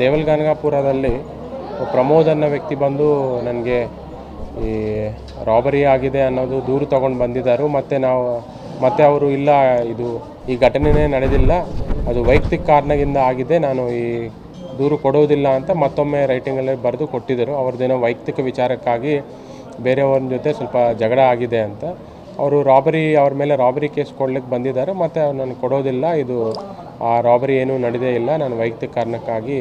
ದೇವಲ್ಗನಗಾಪುರದಲ್ಲಿ ಪ್ರಮೋದ್ ಅನ್ನೋ ವ್ಯಕ್ತಿ ಬಂದು ನನಗೆ ಈ ರಾಬರಿ ಆಗಿದೆ ಅನ್ನೋದು ದೂರು ತಗೊಂಡು ಬಂದಿದ್ದರು. ಮತ್ತು ನಾವು, ಮತ್ತು ಅವರು ಇಲ್ಲ, ಇದು ಈ ಘಟನೆಯೇ ನಡೆದಿಲ್ಲ. ಅದು ವೈಯಕ್ತಿಕ ಕಾರಣದಿಂದ ಆಗಿದೆ. ನಾನು ಈ ದೂರು ಕೊಡೋದಿಲ್ಲ ಅಂತ ಮತ್ತೊಮ್ಮೆ ರೈಟಿಂಗಲ್ಲೇ ಬರೆದು ಕೊಟ್ಟಿದ್ದರು. ಅವ್ರದ್ದೇನೋ ವೈಯಕ್ತಿಕ ವಿಚಾರಕ್ಕಾಗಿ ಬೇರೆಯವ್ರ ಜೊತೆ ಸ್ವಲ್ಪ ಜಗಳ ಆಗಿದೆ ಅಂತ. ಅವರು ರಾಬರಿ, ಅವ್ರ ಮೇಲೆ ರಾಬರಿ ಕೇಸ್ ಕೊಡ್ಲಿಕ್ಕೆ ಬಂದಿದ್ದಾರೆ. ಮತ್ತು ಅವ್ರು ನಾನು ಕೊಡೋದಿಲ್ಲ. ಇದು ಆ ರಾಬರಿ ಏನೂ ನಡೆದೇ ಇಲ್ಲ. ನಾನು ವೈಯಕ್ತಿಕ ಕಾರಣಕ್ಕಾಗಿ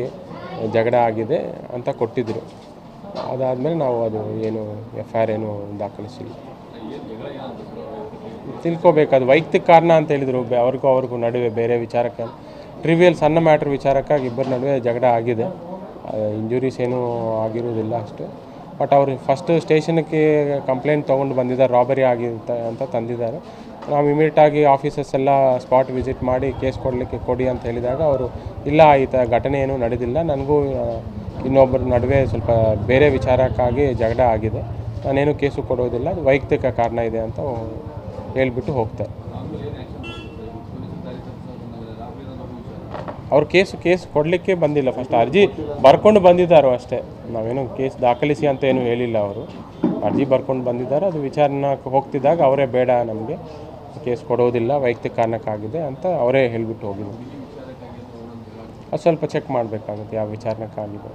ಜಗಳ ಆಗಿದೆ ಅಂತ ಕೊಟ್ಟಿದ್ದರು ಅದಾದಮೇಲೆ ನಾವು ಅದು ಏನು ಎಫ್ ಐ ಆರ್ ಏನು ದಾಖಲಿಸಿಲ್ಲ. ತಿಳ್ಕೋಬೇಕು ಅದು ವೈಯಕ್ತಿಕ ಕಾರಣ ಅಂತ ಹೇಳಿದರು. ಅವ್ರಿಗೂ ಅವ್ರಿಗೂ ನಡುವೆ ಬೇರೆ ವಿಚಾರಕ್ಕೆ ಟ್ರಿವಿಯಲ್ ಸಣ್ಣ ಮ್ಯಾಟ್ರ್ ವಿಚಾರಕ್ಕಾಗಿ ಇಬ್ಬರ ನಡುವೆ ಜಗಳ ಆಗಿದೆ. ಇಂಜುರೀಸ್ ಏನೂ ಆಗಿರುವುದಿಲ್ಲ ಅಷ್ಟು. ಬಟ್ ಅವರು ಫಸ್ಟ್ ಸ್ಟೇಷನ್ಗೆ ಕಂಪ್ಲೇಂಟ್ ತೊಗೊಂಡು ಬಂದಿದ್ದಾರೆ. ರಾಬರಿ ಆಗಿರುತ್ತೆ ಅಂತ ತಂದಿದ್ದಾರೆ. ನಾವು ಇಮಿಡಿಯೇಟಾಗಿ ಆಫೀಸಸ್ ಎಲ್ಲ ಸ್ಪಾಟ್ ವಿಸಿಟ್ ಮಾಡಿ ಕೇಸ್ ಕೊಡಲಿಕ್ಕೆ ಕೊಡಿ ಅಂತ ಹೇಳಿದಾಗ ಅವರು, ಇಲ್ಲ ಥರ ಘಟನೆ ಏನೂ ನಡೆದಿಲ್ಲ. ನನಗೂ ಇನ್ನೊಬ್ಬರ ನಡುವೆ ಸ್ವಲ್ಪ ಬೇರೆ ವಿಚಾರಕ್ಕಾಗಿ ಜಗಳ ಆಗಿದೆ. ನಾನೇನು ಕೇಸು ಕೊಡೋದಿಲ್ಲ. ವೈಯಕ್ತಿಕ ಕಾರಣ ಇದೆ ಅಂತ ಹೇಳಿಬಿಟ್ಟು ಹೋಗ್ತಾರೆ. ಅವ್ರು ಕೇಸು ಕೇಸ್ ಕೊಡಲಿಕ್ಕೆ ಬಂದಿಲ್ಲ. ಫಸ್ಟ್ ಅರ್ಜಿ ಬರ್ಕೊಂಡು ಬಂದಿದ್ದಾರೋ ಅಷ್ಟೇ. ನಾವೇನು ಕೇಸ್ ದಾಖಲಿಸಿ ಅಂತ ಏನು ಹೇಳಿಲ್ಲ ಅವರು. ಅರ್ಜಿ ಬರ್ಕೊಂಡು ಬಂದಿದ್ದಾರೆ. ಅದು ವಿಚಾರಣಕ್ಕೆ ಹೋಗ್ತಿದ್ದಾಗ ಅವರೇ ಬೇಡ ನಮಗೆ. ಕೇಸ್ ಕೊಡೋದಿಲ್ಲ ವೈಯಕ್ತಿಕ ಕಾರಣಕ್ಕಾಗಿದೆ ಅಂತ ಅವರೇ ಹೇಳಿಬಿಟ್ಟು ಹೋಗಿದ್ದರು ಅದು ಸ್ವಲ್ಪ ಚೆಕ್ ಮಾಡಬೇಕಾಗುತ್ತೆ ಯಾವ ವಿಚಾರಣಕ್ಕಾಗಿದೆ